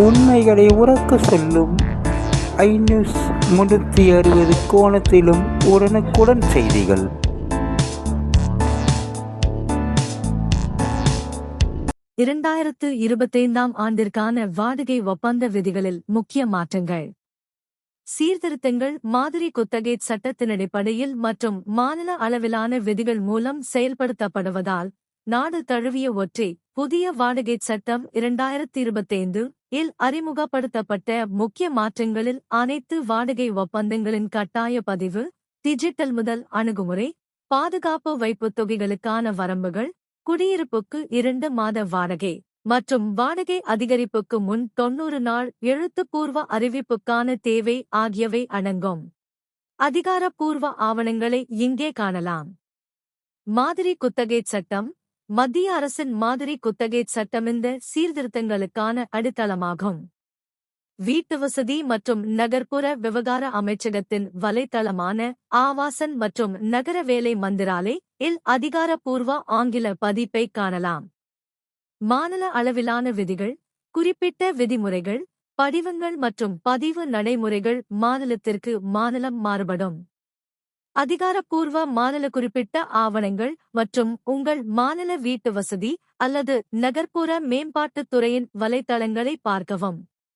உண்மைகளை உறக்க சொல்லும். ஐநூஸ் முன்னூற்றி அறுபது கோணத்திலும் உடனுக்குடன் செய்திகள். இரண்டாயிரத்து இருபத்தைந்தாம் ஆண்டிற்கான வாடகை ஒப்பந்த விதிகளில் முக்கிய மாற்றங்கள். சீர்திருத்தங்கள் மாதிரி குத்தகை சட்டத்தின் அடிப்படையில் மற்றும் மாநில அளவிலான விதிகள் மூலம் செயல்படுத்தப்படுவதால் நாடு தழுவிய ஒற்றை புதிய வாடகை சட்டம் இரண்டாயிரத்தி இருபத்தைந்து இல் அறிமுகப்படுத்தப்பட்ட முக்கிய மாற்றங்களில் அனைத்து வாடகை ஒப்பந்தங்களின் கட்டாய பதிவு டிஜிட்டல் முதல் அணுகுமுறை பாதுகாப்பு வைப்புத் தொகைகளுக்கான வரம்புகள் குடியிருப்புக்கு இரண்டு மாத வாடகை மற்றும் வாடகை அதிகரிப்புக்கு முன் தொன்னூறு நாள் எழுத்துப்பூர்வ அறிவிப்புக்கான தேவை ஆகியவை அடங்கும். அதிகாரப்பூர்வ ஆவணங்களை இங்கே காணலாம். மாதிரி குத்தகை சட்டம் மத்திய அரசின் மாதிரி குத்தகை சட்டமிந்த சீர்திருத்தங்களுக்கான அடித்தளமாகும். வீட்டு வசதி மற்றும் நகர்ப்புற விவகார அமைச்சகத்தின் வலைத்தளமான ஆவாசன் மற்றும் நகர வேலை மந்திராலே இல் அதிகாரப்பூர்வ ஆங்கில பதிப்பை காணலாம். மாநில அளவிலான விதிகள் குறிப்பிட்ட விதிமுறைகள் படிவங்கள் மற்றும் பதிவு நடைமுறைகள் மாநிலத்திற்கு மாநிலம் மாறுபடும். அதிகாரப்பூர்வ மாநில குறிப்பிட்ட ஆவணங்கள் மற்றும் உங்கள் மாநில வீட்டு வசதி அல்லது நகர்ப்புற மேம்பாட்டுத் துறையின் வலைத்தளங்களை பார்க்கவும்.